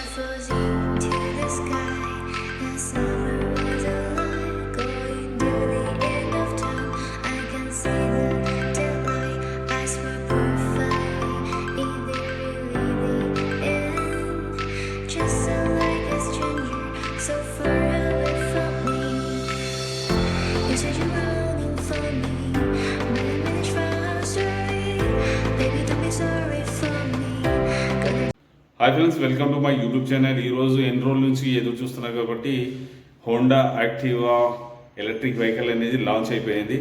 fuzzy hi friends welcome to my YouTube channel ఈరోజు ఎన్ని రోజుల నుంచి ఎదురు చూస్తున్నారు కాబట్టి హోండా యాక్టివా ఎలక్ట్రిక్ వెహికల్ అనేది లాంచ్ అయిపోయింది.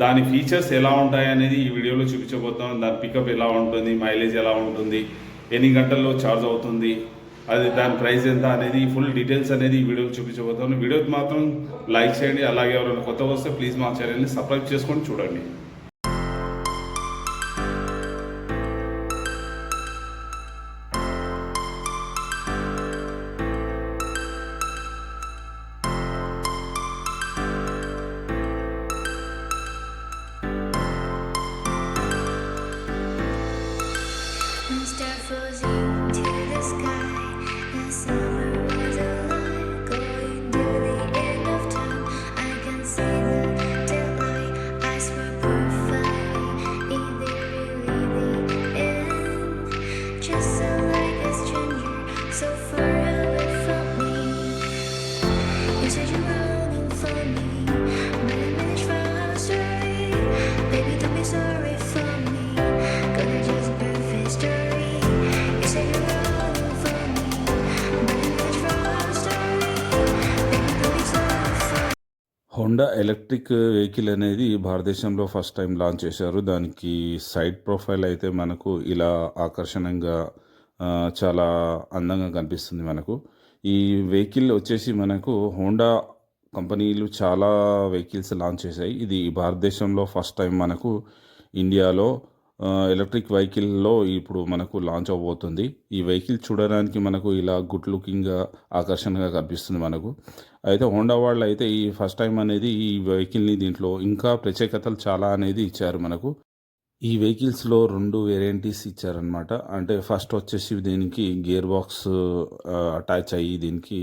దాని ఫీచర్స్ ఎలా ఉంటాయి అనేది ఈ వీడియోలో చూపించబోతాం దాని పికప్ ఎలా ఉంటుంది మైలేజ్ ఎలా ఉంటుంది ఎన్ని గంటల్లో ఛార్జ్ అవుతుంది అది దాని ప్రైస్ ఎంత అనేది ఫుల్ డీటెయిల్స్ అనేది ఈ వీడియోలో చూపించబోతాను వీడియో మాత్రం లైక్ చేయండి. అలాగే ఎవరైనా కొత్త వస్తే ప్లీజ్ మా ఛానల్ని సబ్స్క్రైబ్ చేసుకొని చూడండి. హోండా ఎలక్ట్రిక్ వెహికల్ అనేది భారతదేశంలో ఫస్ట్ టైం లాంచ్ చేశారు. దానికి సైడ్ ప్రొఫైల్ అయితే మనకు ఇలా ఆకర్షణంగా చాలా అందంగా కనిపిస్తుంది మనకు. ఈ వెహికల్ వచ్చేసి మనకు హోండా కంపెనీలు చాలా వెహికల్స్ లాంచ్ చేశాయి. ఇది భారతదేశంలో ఫస్ట్ టైం మనకు ఇండియాలో ఎలక్ట్రిక్ వెహికల్లో ఇప్పుడు మనకు లాంచ్ అవబోతుంది ఈ వెహికల్ చూడడానికి మనకు ఇలా గుడ్ లుకింగ్గా ఆకర్షణగా కనిపిస్తుంది మనకు. అయితే హోండా వాళ్ళు అయితే ఈ ఫస్ట్ టైం అనేది ఈ వెహికల్ని దీంట్లో ఇంకా ప్రత్యేకతలు చాలా అనేది ఇచ్చారు మనకు. ఈ వెహికల్స్లో రెండు వేరియంటీస్ ఇచ్చారనమాట అంటే ఫస్ట్ వచ్చేసి దీనికి గేర్ బాక్స్ అటాచ్ అయ్యి దీనికి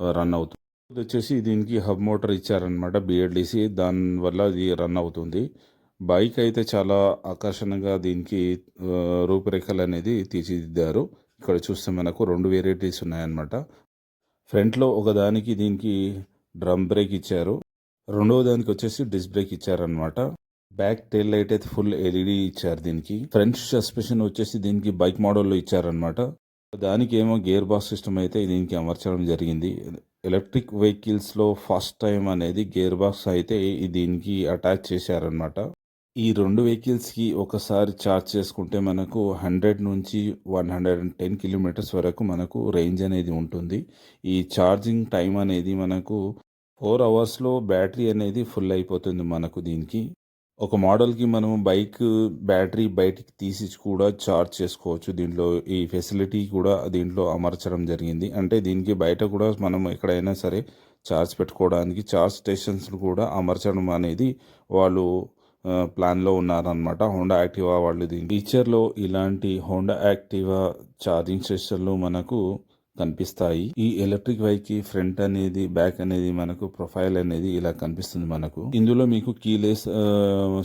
రన్ అవుతుంది. ఇది వచ్చేసి దీనికి హబ్ మోటార్ ఇచ్చారనమాట బిఎల్డిసి దానివల్ల ఇది రన్ అవుతుంది. బైక్ అయితే చాలా ఆకర్షణగా దీనికి రూపురేఖలు అనేది తీర్చిదిద్దారు ఇక్కడ చూస్తే మనకు రెండు వెరైటీస్ ఉన్నాయన్నమాట. ఫ్రంట్లో ఒకదానికి దీనికి డ్రమ్ బ్రేక్ ఇచ్చారు. రెండవ దానికి వచ్చేసి డిస్క్ బ్రేక్ ఇచ్చారనమాట బ్యాక్ టైల్ లైట్ అయితే ఫుల్ ఎల్ఈడి ఇచ్చారు దీనికి. ఫ్రంట్ సస్పెన్షన్ వచ్చేసి దీనికి బైక్ మోడల్లో ఇచ్చారనమాట దానికి ఏమో గేర్ బాక్స్ సిస్టమ్ అయితే దీనికి అమర్చడం జరిగింది. ఎలక్ట్రిక్ వెహికల్స్లో ఫస్ట్ టైం అనేది గేర్ బాక్స్ అయితే దీనికి అటాచ్ చేశారనమాట ఈ రెండు వెహికల్స్కి ఒకసారి ఛార్జ్ చేసుకుంటే మనకు హండ్రెడ్ నుంచి one hundred and ten kilometres వరకు మనకు రేంజ్ అనేది ఉంటుంది. ఈ ఛార్జింగ్ టైం అనేది మనకు ఫోర్ అవర్స్లో బ్యాటరీ అనేది ఫుల్ అయిపోతుంది మనకు దీనికి. ఒక మోడల్కి మనం బైక్ బ్యాటరీ బయటికి తీసి కూడా ఛార్జ్ చేసుకోవచ్చు. దీంట్లో ఈ ఫెసిలిటీ కూడా దీంట్లో అమర్చడం జరిగింది. అంటే దీనికి బయట కూడా మనం ఎక్కడైనా సరే ఛార్జ్ పెట్టుకోవడానికి ఛార్జ్ స్టేషన్స్ కూడా అమర్చడం అనేది వాళ్ళు ప్లాన్లో ఉన్నారనమాట హోండా యాక్టివా వాళ్ళు దీని ఫీచర్లో ఇలాంటి హోండా యాక్టివా ఛార్జింగ్ స్టేషన్లు మనకు కనిపిస్తాయి. ఈ ఎలక్ట్రిక్ బైక్కి ఫ్రంట్ అనేది బ్యాక్ అనేది మనకు ప్రొఫైల్ అనేది ఇలా కనిపిస్తుంది మనకు. ఇందులో మీకు కీలెస్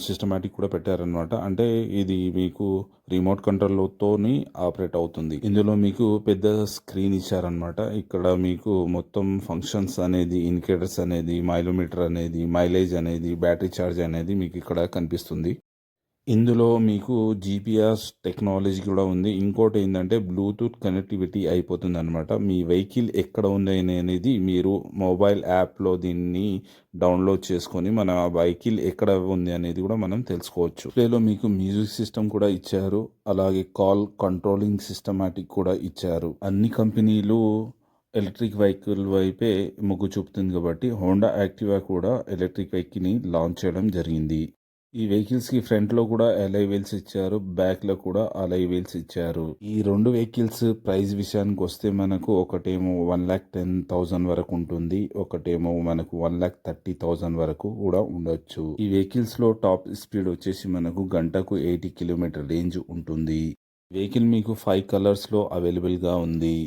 సిస్టమాటిక్ కూడా పెట్టారనమాట అంటే ఇది మీకు రిమోట్ కంట్రోల్ తోని ఆపరేట్ అవుతుంది. ఇందులో మీకు పెద్ద స్క్రీన్ ఇచ్చారనమాట ఇక్కడ మీకు మొత్తం ఫంక్షన్స్ అనేది ఇండికేటర్స్ అనేది మైలోమీటర్ అనేది మైలేజ్ అనేది బ్యాటరీ ఛార్జ్ అనేది మీకు ఇక్కడ కనిపిస్తుంది. ఇందులో మీకు జీపీఎస్ టెక్నాలజీ కూడా ఉంది. ఇంకోటి ఏంటంటే బ్లూటూత్ కనెక్టివిటీ అయిపోతుంది అనమాట మీ వెహికల్ ఎక్కడ ఉంది అనేది మీరు మొబైల్ యాప్లో దీన్ని డౌన్లోడ్ చేసుకొని మన వెహికల్ ఎక్కడ ఉంది అనేది కూడా మనం తెలుసుకోవచ్చు. ప్లేలో మీకు మ్యూజిక్ సిస్టమ్ కూడా ఇచ్చారు. అలాగే కాల్ కంట్రోలింగ్ సిస్టమాటిక్ కూడా ఇచ్చారు. అన్ని కంపెనీలు ఎలక్ట్రిక్ వెహికల్ వైపే మొగ్గు చూపుతుంది కాబట్టి హోండా యాక్టివా కూడా ఎలక్ట్రిక్ వెహికల్ని లాంచ్ చేయడం జరిగింది. ఈ వెహికల్స్కి ఫ్రంట్లో కూడా అలై వీల్స్ ఇచ్చారు బ్యాక్లో కూడా అలై వీల్స్ ఇచ్చారు. ఈ రెండు వెహికల్స్ ప్రైస్ విషయానికి వస్తే మనకు ఒకటేమో వన్ లాక్ టెన్ థౌసండ్ వరకు ఉంటుంది ఒకటేమో మనకు వన్ లాక్ థర్టీ థౌసండ్ వరకు కూడా ఉండొచ్చు. ఈ వెహికల్స్లో టాప్ స్పీడ్ వచ్చేసి మనకు గంటకు ఎయిటీ కిలోమీటర్ రేంజ్ ఉంటుంది. వెహికల్ మీకు ఫైవ్ కలర్స్లో అవైలబుల్గా ఉంది.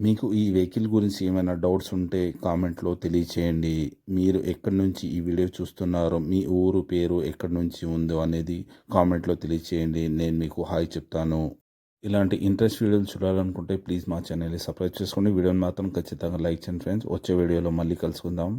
మీకు ఈ వెహికల్ గురించి ఏమైనా డౌట్స్ ఉంటే కామెంట్లో తెలియచేయండి. మీరు ఎక్కడి నుంచి ఈ వీడియో చూస్తున్నారో మీ ఊరు పేరు ఎక్కడి నుంచి ఉందో అనేది కామెంట్లో తెలియచేయండి. నేను మీకు హాయ్ చెప్తాను. ఇలాంటి ఇంట్రెస్ట్ వీడియోలు చూడాలనుకుంటే ప్లీజ్ మా ఛానల్ని సబ్స్క్రైబ్ చేసుకోండి వీడియోని మాత్రం ఖచ్చితంగా లైక్ చేయండి ఫ్రెండ్స్. వచ్చే వీడియోలో మళ్ళీ కలుసుకుందాం.